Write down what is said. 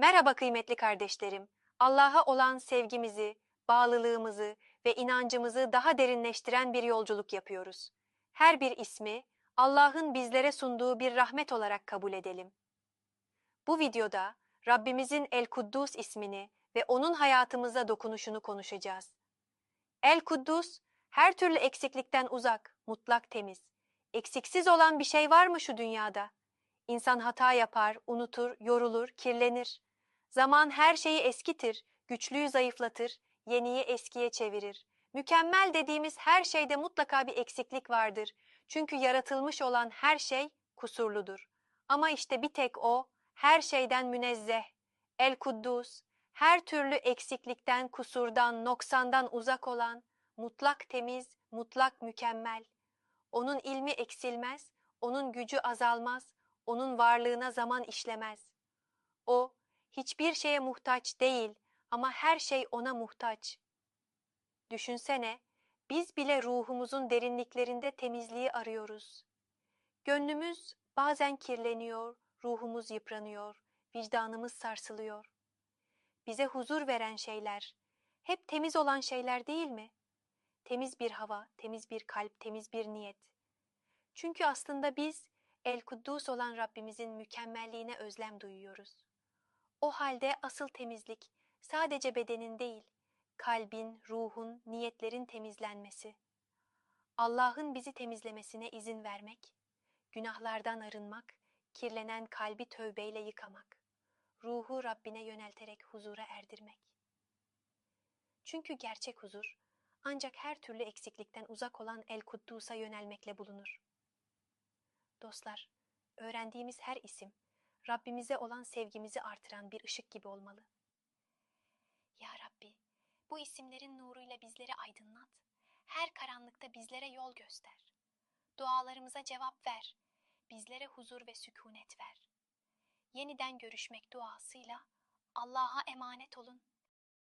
Merhaba kıymetli kardeşlerim. Allah'a olan sevgimizi, bağlılığımızı ve inancımızı daha derinleştiren bir yolculuk yapıyoruz. Her bir ismi Allah'ın bizlere sunduğu bir rahmet olarak kabul edelim. Bu videoda Rabbimizin El Kuddus ismini ve onun hayatımıza dokunuşunu konuşacağız. El Kuddus, her türlü eksiklikten uzak, mutlak temiz. Eksiksiz olan bir şey var mı şu dünyada? İnsan hata yapar, unutur, yorulur, kirlenir. Zaman her şeyi eskitir, güçlüyü zayıflatır, yeniyi eskiye çevirir. Mükemmel dediğimiz her şeyde mutlaka bir eksiklik vardır. Çünkü yaratılmış olan her şey kusurludur. Ama işte bir tek o, her şeyden münezzeh, el kuddus, her türlü eksiklikten, kusurdan, noksandan uzak olan, mutlak temiz, mutlak mükemmel. Onun ilmi eksilmez, onun gücü azalmaz, onun varlığına zaman işlemez. O, hiçbir şeye muhtaç değil ama her şey ona muhtaç. Düşünsene, biz bile ruhumuzun derinliklerinde temizliği arıyoruz. Gönlümüz bazen kirleniyor, ruhumuz yıpranıyor, vicdanımız sarsılıyor. Bize huzur veren şeyler, hep temiz olan şeyler değil mi? Temiz bir hava, temiz bir kalp, temiz bir niyet. Çünkü aslında biz El Kuddus olan Rabbimizin mükemmelliğine özlem duyuyoruz. O halde asıl temizlik sadece bedenin değil, kalbin, ruhun, niyetlerin temizlenmesi. Allah'ın bizi temizlemesine izin vermek, günahlardan arınmak, kirlenen kalbi tövbeyle yıkamak, ruhu Rabbine yönelterek huzura erdirmek. Çünkü gerçek huzur ancak her türlü eksiklikten uzak olan El Kuddus'a yönelmekle bulunur. Dostlar, öğrendiğimiz her isim Rabbimize olan sevgimizi artıran bir ışık gibi olmalı. Ya Rabbi, bu isimlerin nuruyla bizleri aydınlat. Her karanlıkta bizlere yol göster. Dualarımıza cevap ver. Bizlere huzur ve sükunet ver. Yeniden görüşmek duasıyla Allah'a emanet olun.